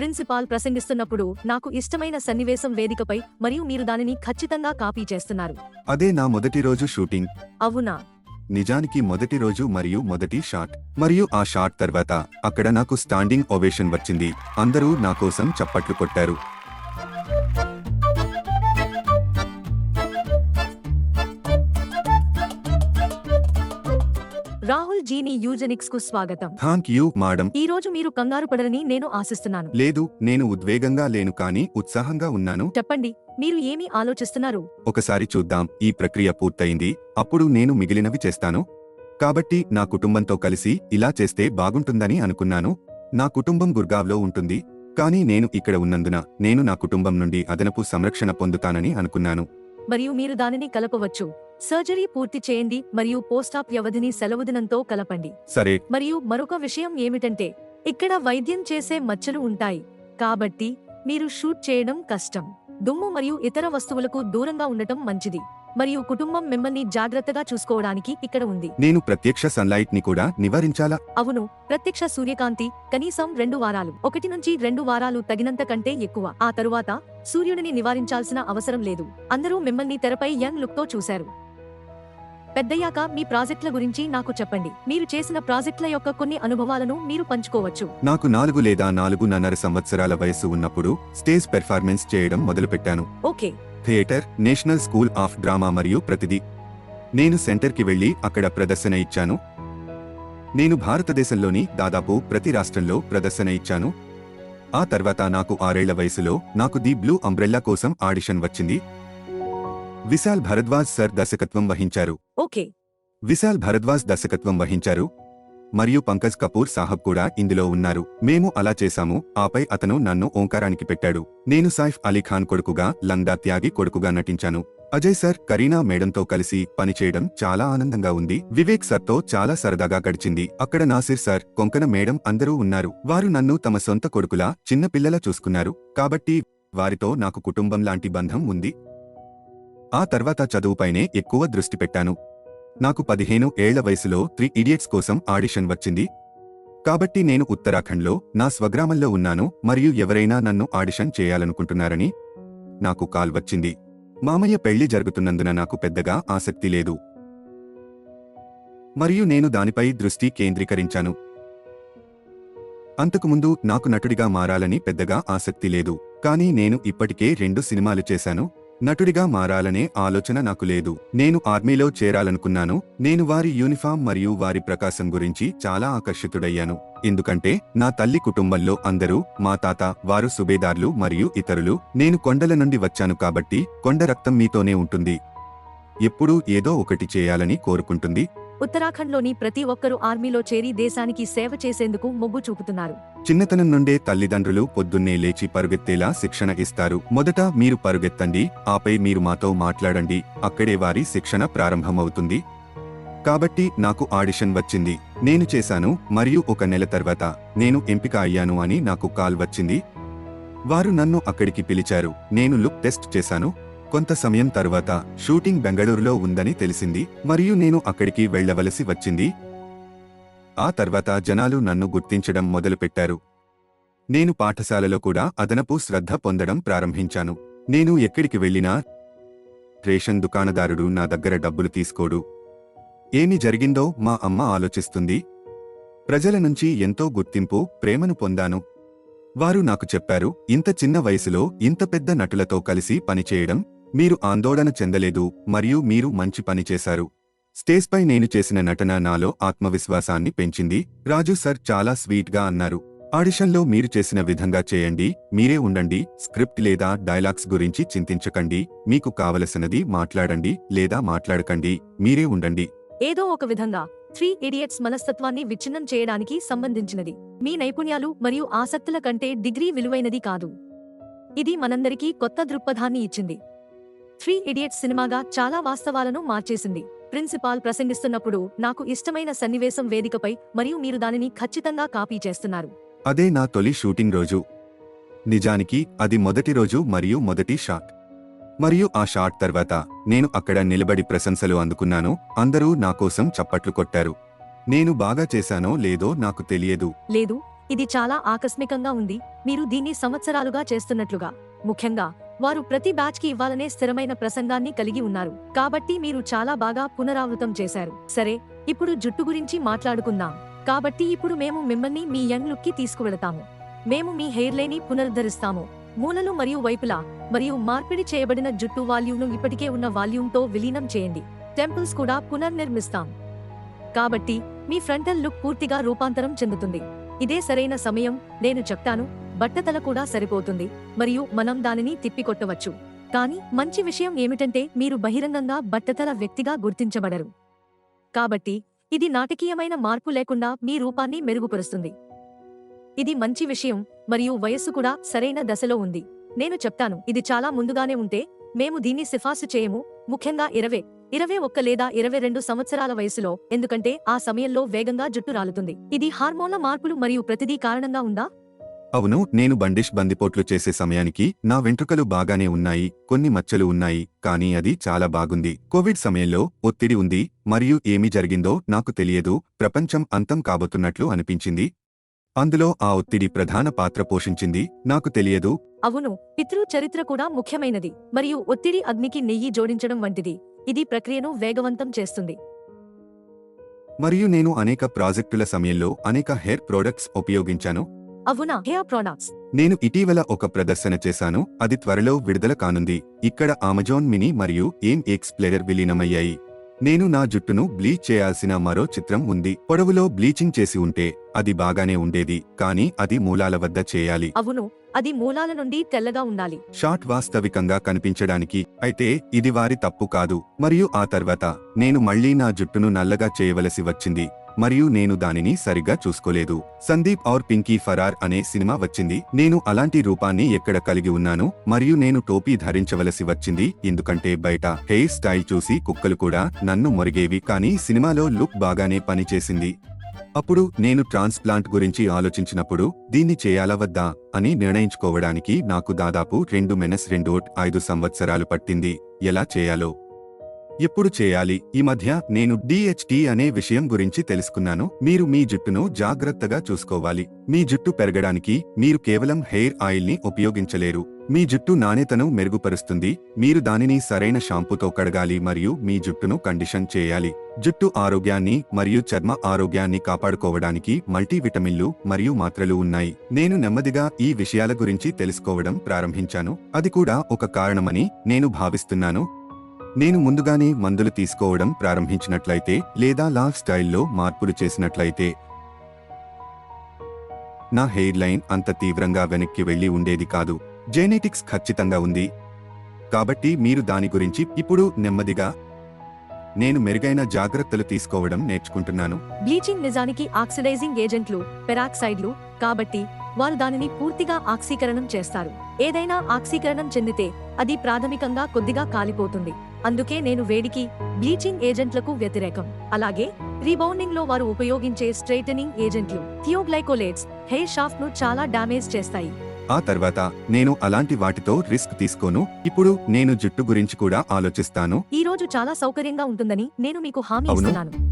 Principal ప్రసంగిస్తున్నప్పుడు నాకు ఇష్టమైన సన్నివేశం వేదికపై మరియు మీరు దానిని ఖచ్చితంగా కాపీ చేస్తున్నారు. అదే నా మొదటి రోజు షూటింగ్. అవునా? నిజానికి మొదటి రోజు మరియు మొదటి షాట్. మరియు ఆ షాట్ తర్వాత అక్కడ నాకు స్టాండింగ్ ఓవేషన్ వచ్చింది. అందరూ నా కోసం చప్పట్లు కొట్టారు. రాహుల్ జీని యూజెనిక్స్కు స్వాగతం. Thank you madam. ఈ రోజు మీరు కంగారు పడరని నేను ఆశిస్తున్నాను. లేదు నేను ఉద్వేగంగా లేను కానీ ఉత్సాహంగా ఉన్నాను. చెప్పండి మీరు ఏమి ఆలోచిస్తున్నారు? ఒకసారి చూద్దాం ఈ ప్రక్రియ పూర్తయింది అప్పుడు నేను మిగిలినవి చేస్తాను. కాబట్టి నా కుటుంబంతో కలిసి ఇలా చేస్తే బాగుంటుందని అనుకున్నాను. నా కుటుంబం గుర్గావ్లో ఉంటుంది కానీ నేను ఇక్కడ ఉన్నందున నేను నా కుటుంబం నుండి అదనపు సంరక్షణ పొందుతానని అనుకున్నాను. మరియు మీరు దానిని కలపవచ్చు. సర్జరీ పూర్తి చేయండి మరియు పోస్టాప్ వ్యవధిని సెలవుదినంతో కలపండి. సరే. మరియు మరొక విషయం ఏమిటంటే ఇక్కడ వైద్యం చేసే మచ్చలు ఉంటాయి. కాబట్టి మీరు షూట్ చేయడం కష్టం. దుమ్ము మరియు ఇతర వస్తువులకు దూరంగా ఉండటం మంచిది. మరియు కుటుంబం మిమ్మల్ని జాగ్రత్తగా చూసుకోవడానికి ఇక్కడ ఉంది. నేను ప్రత్యక్ష సన్లైట్ని కూడా నివారించాలా? అవును. ప్రత్యక్ష సూర్యకాంతి కనీసం రెండు వారాలు. ఒకటి నుంచి రెండు వారాలు తగినంత కంటే ఎక్కువ. ఆ తరువాత సూర్యుడిని నివారించాల్సిన అవసరం లేదు. అందరూ మిమ్మల్ని తెరపై యంగ్ లుక్తో చూశారు. పెద్దయ్యాక మీ ప్రాజెక్టుల గురించి నాకు చెప్పండి. మీరు చేసిన ప్రాజెక్టుల యొక్క కొన్ని అనుభవాలను మీరు పంచుకోవచ్చు. నాకు నాలుగు లేదా నాలుగున్నర సంవత్సరాల వయస్సు ఉన్నప్పుడు స్టేజ్ పెర్ఫార్మెన్స్ చేయడం మొదలుపెట్టాను. Okay. Theatre national school of drama మరియు ప్రతిదీ. నేను సెంటర్కి వెళ్ళి అక్కడ ప్రదర్శన ఇచ్చాను. నేను భారతదేశంలోని దాదాపు ప్రతి రాష్ట్రంలో ప్రదర్శన ఇచ్చాను. ఆ తర్వాత నాకు ఆరేళ్ళ వయసులో నాకు ది బ్లూ అంబ్రెల్లా కోసం ఆడిషన్ వచ్చింది. విశాల్ భరద్వాజ్ సర్ దర్శకత్వం వహించారు. ఓకే. విశాల్ భరద్వాజ్ దర్శకత్వం వహించారు. మరియు పంకజ్ కపూర్ సాహబ్ కూడా ఇందులో ఉన్నారు. మేము అలా చేశాము ఆపై అతను నన్ను ఓంకారానికి పెట్టాడు. నేను సైఫ్ అలీ ఖాన్ కొడుకుగా లంగా త్యాగి కొడుకుగా నటించాను. అజయ్ సర్ కరీనా మేడంతో కలిసి పనిచేయడం చాలా ఆనందంగా ఉంది. వివేక్ సర్తో చాలా సరదాగా గడిచింది. అక్కడ నాసిర్ సార్ కొంకణ మేడం అందరూ ఉన్నారు. వారు నన్ను తమ సొంత కొడుకులా చిన్న పిల్లల చూసుకున్నారు. కాబట్టి వారితో నాకు కుటుంబం లాంటి బంధం ఉంది. ఆ తర్వాత చదువుపైనే ఎక్కువ దృష్టి పెట్టాను. నాకు పదిహేను ఏళ్ళ వయసులో త్రీ ఇడియట్స్ కోసం ఆడిషన్ వచ్చింది. కాబట్టి నేను ఉత్తరాఖండ్లో నా స్వగ్రామంలో ఉన్నాను మరియు ఎవరైనా నన్ను ఆడిషన్ చేయాలనుకుంటున్నారని నాకు కాల్ వచ్చింది. మామయ్య పెళ్ళి జరుగుతున్నందున నాకు పెద్దగా ఆసక్తి లేదు. మరియు నేను దానిపై దృష్టి కేంద్రీకరించాను. అంతకుముందు నాకు నటుడిగా మారాలని పెద్దగా ఆసక్తి లేదు కానీ నేను ఇప్పటికే రెండు సినిమాలు చేశాను నటుడిగా మారాలనే ఆలోచన నాకు లేదు. నేను ఆర్మీలో చేరాలనుకున్నాను. నేను వారి యూనిఫామ్ మరియు వారి ప్రకాశం గురించి చాలా ఆకర్షితుడయ్యాను. ఎందుకంటే నా తల్లి కుటుంబంలో అందరూ మా తాత వారు సుబేదార్లు మరియు ఇతరులు నేను కొండల నుండి వచ్చాను కాబట్టి కొండ రక్తం మీతోనే ఉంటుంది. ఎప్పుడూ ఏదో ఒకటి చేయాలని కోరుకుంటుంది. ఉత్తరాఖండ్లోని ప్రతి ఒక్కరూ ఆర్మీలో చేరి దేశానికి సేవ చేసేందుకు మొగ్గు చూపుతున్నారు. చిన్నతనం నుండే తల్లిదండ్రులు పొద్దున్నే లేచి పరుగెత్తేలా శిక్షణ ఇస్తారు. మొదట మీరు పరుగెత్తండి ఆపై మీరు మాతో మాట్లాడండి అక్కడే వారి శిక్షణ ప్రారంభమవుతుంది. కాబట్టి నాకు ఆడిషన్ వచ్చింది. నేను చేశాను మరియు ఒక నెల తర్వాత నేను ఎంపిక అయ్యాను అని నాకు కాల్ వచ్చింది. వారు నన్ను అక్కడికి పిలిచారు. నేను లుక్ టెస్ట్ చేశాను. కొంత సమయం తరువాత షూటింగ్ బెంగళూరులో ఉందని తెలిసింది మరియు నేను అక్కడికి వెళ్ళవలసి వచ్చింది. ఆ తర్వాత జనాలు నన్ను గుర్తించడం మొదలుపెట్టారు. నేను పాఠశాలలో కూడా అదనపు శ్రద్ధ పొందడం ప్రారంభించాను. నేను ఎక్కడికి వెళ్ళినా రేషన్ దుకాణదారుడు నా దగ్గర డబ్బులు తీసుకోడు. ఏమి జరిగిందో మా అమ్మ ఆలోచిస్తుంది. ప్రజల నుంచి ఎంతో గుర్తింపు ప్రేమను పొందాను. వారు నాకు చెప్పారు ఇంత చిన్న వయసులో ఇంత పెద్ద నటులతో కలిసి పనిచేయడం మీరు ఆందోళన చెందలేదు మరియు మీరు మంచి పని చేశారు. స్టేజ్పై నేను చేసిన నటన నాలో ఆత్మవిశ్వాసాన్ని పెంచింది. రాజు సర్ చాలా స్వీట్గా అన్నారు. ఆడిషన్లో మీరు చేసిన విధంగా చేయండి మీరే ఉండండి స్క్రిప్ట్ లేదా డైలాగ్స్ గురించి చింతించకండి మీకు కావలసినది మాట్లాడండి లేదా మాట్లాడకండి మీరే ఉండండి. ఏదో ఒక విధంగా త్రీ ఇడియట్స్ మనస్తత్వాన్ని విచ్ఛిన్నం చేయడానికి సంబంధించినది. మీ నైపుణ్యాలు మరియు ఆసక్తుల కంటే డిగ్రీ విలువైనది కాదు. ఇది మనందరికీ కొత్త దృక్పథాన్ని ఇచ్చింది. త్రీ ఇడియట్స్ సినిమాగా చాలా వాస్తవాలను మార్చేసింది. ప్రిన్సిపాల్ ప్రసంగిస్తున్నప్పుడు నాకు ఇష్టమైన సన్నివేశం వేదికపై మరియు మీరు దానిని ఖచ్చితంగా కాపీ చేస్తున్నారు. అదే నా తొలి షూటింగ్ రోజు. నిజానికి అది మొదటి రోజు మరియు మొదటి షాట్. మరియు ఆ షాట్ తర్వాత నేను అక్కడ నిలబడి ప్రశంసలు అందుకున్నాను అందరూ నా కోసం చప్పట్లు కొట్టారు. నేను బాగా చేశానో లేదో నాకు తెలియదు. లేదు ఇది చాలా ఆకస్మికంగా ఉంది మీరు దీన్ని సంవత్సరాలుగా చేస్తున్నట్లుగా. ముఖ్యంగా వారు ప్రతి బ్యాచ్కి ఇవ్వాలనే స్థిరమైన ప్రసంగాన్ని కలిగి ఉన్నారు. కాబట్టి మీరు చాలా బాగా పునరావృతం చేశారు. సరే ఇప్పుడు జుట్టు గురించి మాట్లాడుకుందాం. కాబట్టి ఇప్పుడు మేము మిమ్మల్ని మీ యంగ్ లుక్కి తీసుకువెళతాము. మేము మీ హెయిర్ లైన్ని పునరుద్ధరిస్తాము. మూలలు మరియు వైపులా మరియు మార్పిడి చేయబడిన జుట్టు వాల్యూమ్ను ఇప్పటికే ఉన్న వాల్యూమ్తో విలీనం చేయండి. టెంపుల్స్ కూడా పునర్నిర్మిస్తాం. కాబట్టి మీ ఫ్రంటల్ లుక్ పూర్తిగా రూపాంతరం చెందుతుంది. ఇదే సరైన సమయం నేను చెప్తాను. బట్టతల కూడా సరిపోతుంది. మరియు మనం దానిని తిప్పికొట్టవచ్చు. కానీ మంచి విషయం ఏమిటంటే మీరు బహిరంగంగా బట్టతల వ్యక్తిగా గుర్తించబడరు. కాబట్టి ఇది నాటకీయమైన మార్పు లేకుండా మీ రూపాన్ని మెరుగుపరుస్తుంది. ఇది మంచి విషయం మరియు వయస్సు కూడా సరైన దశలో ఉంది. నేను చెప్తాను ఇది చాలా ముందుగానే ఉంటే మేము దీన్ని సిఫార్సు చేయము ముఖ్యంగా ఇరవై ఇరవై ఒక్క లేదా ఇరవై రెండు సంవత్సరాల వయసులో ఎందుకంటే ఆ సమయంలో వేగంగా జుట్టు రాలుతుంది. ఇది హార్మోన్ల మార్పులు మరియు ప్రతిదీ కారణంగా ఉందా? అవును నేను బండిష్ బందిపోట్లు చేసే సమయానికి నా వెంట్రుకలు బాగానే ఉన్నాయి కొన్ని మచ్చలు ఉన్నాయి కానీ అది చాలా బాగుంది. కోవిడ్ సమయంలో ఒత్తిడి ఉంది మరియు ఏమి జరిగిందో నాకు తెలియదు ప్రపంచం అంతం కాబోతున్నట్లు అనిపించింది. అందులో ఆ ఒత్తిడి ప్రధాన పాత్ర పోషించింది నాకు తెలియదు. అవును పితృ చరిత్ర కూడా ముఖ్యమైనది మరియు ఒత్తిడి అగ్నికి నెయ్యి జోడించడం వంటిది. ఇది ప్రక్రియను వేగవంతం చేస్తుంది. మరియు నేను అనేక ప్రాజెక్టుల సమయంలో అనేక హెయిర్ ప్రొడక్ట్స్ ఉపయోగించాను అవునా? హెయిర్ ప్రొడక్ట్స్ నేను ఇటీవల ఒక ప్రదర్శన చేశాను అది త్వరలో విడుదల కానుంది. ఇక్కడ అమెజాన్ మినీ మరియు ఏం ఎక్స్ ప్లేయర్ విలీనమయ్యాయి. నేను నా జుట్టును బ్లీచ్ చేయాల్సిన మరో చిత్రం ఉంది. పొడవులో బ్లీచింగ్ చేసి ఉంటే అది బాగానే ఉండేది కానీ అది మూలాల వద్ద చేయాలి. అవును అది మూలాల నుండి తెల్లగా ఉండాలి. షాట్ వాస్తవికంగా కనిపించడానికి అయితే ఇది వారి తప్పు కాదు. మరియు ఆ తర్వాత నేను మళ్ళీ నా జుట్టును నల్లగా చేయవలసి వచ్చింది. మరియు నేను దానిని సరిగ్గా చూసుకోలేదు. సందీప్ ఔర్ పింకీ ఫరార్ అనే సినిమా వచ్చింది. నేను అలాంటి రూపాన్ని ఎక్కడ కలిగి ఉన్నాను? మరియు నేను టోపీ ధరించవలసి వచ్చింది. ఎందుకంటే బయట హెయిర్ స్టైల్ చూసి కుక్కలు కూడా నన్ను మొరిగేవి కానీ సినిమాలో లుక్ బాగానే పనిచేసింది. అప్పుడు నేను ట్రాన్స్ప్లాంట్ గురించి ఆలోచించినప్పుడు దీన్ని చేయాలా వద్దా అని నిర్ణయించుకోవడానికి నాకు దాదాపు రెండు మెనస్ రెండు ఐదు సంవత్సరాలు పట్టింది. ఎలా చేయాలో? ఎప్పుడు చేయాలి? ఈ మధ్య నేను డిహెచ్టి అనే విషయం గురించి తెలుసుకున్నాను. మీరు మీ జుట్టును జాగ్రత్తగా చూసుకోవాలి. మీ జుట్టు పెరగడానికి మీరు కేవలం హెయిర్ ఆయిల్ని ఉపయోగించలేరు. మీ జుట్టు నాణ్యతను మెరుగుపరుస్తుంది. మీరు దానిని సరైన షాంపూతో కడగాలి మరియు మీ జుట్టును కండిషన్ చేయాలి. జుట్టు ఆరోగ్యాన్ని మరియు చర్మ ఆరోగ్యాన్ని కాపాడుకోవడానికి మల్టీవిటమిన్లు మరియు మాత్రలు ఉన్నాయి. నేను నెమ్మదిగా ఈ విషయాల గురించి తెలుసుకోవడం ప్రారంభించాను. అది కూడా ఒక కారణమని నేను భావిస్తున్నాను. నేను ముందుగానే మందులు తీసుకోవడం ప్రారంభించినట్లయితే లేదా లాఫ్ స్టైల్లో మార్పులు చేసినట్లయితే. నా హెయిర్ లైన్ అంత తీవ్రంగా వెనక్కి వెళ్ళి ఉండేది కాదు. జెనెటిక్స్ ఖచ్చితంగా ఉంది. కాబట్టి మీరు దాని గురించి ఇప్పుడు నెమ్మదిగా నేను మెరుగైన జాగ్రత్తలు తీసుకోవడం నేర్చుకుంటున్నాను. బ్లీచింగ్ నిజానికి ఆక్సిడైజింగ్ ఏజెంట్లు పెరాక్సైడ్లు కాబట్టి వారు దానిని పూర్తిగా ఆక్సీకరణం చేస్తారు. ఏదైనా ఆక్సీకరణం చెందితే అది ప్రాథమికంగా కొద్దిగా కాలిపోతుంది. అందుకే నేను వేడికి బ్లీచింగ్ ఏజెంట్లకు వ్యతిరేకం. అలాగే రీబౌండింగ్లో వారు ఉపయోగించే స్ట్రైటనింగ్ ఏజెంట్లు థియోగ్లైకోలేట్స్ హెయిర్ షాఫ్ట్ను చాలా డామేజ్ చేస్తాయి. ఆ తర్వాత నేను అలాంటి వాటితో రిస్క్ తీసుకోను. ఇప్పుడు నేను జుట్టు గురించి కూడా ఆలోచిస్తాను. ఈ రోజు చాలా సౌకర్యంగా ఉంటుందని నేను మీకు హామీ. ఇస్తున్నాను.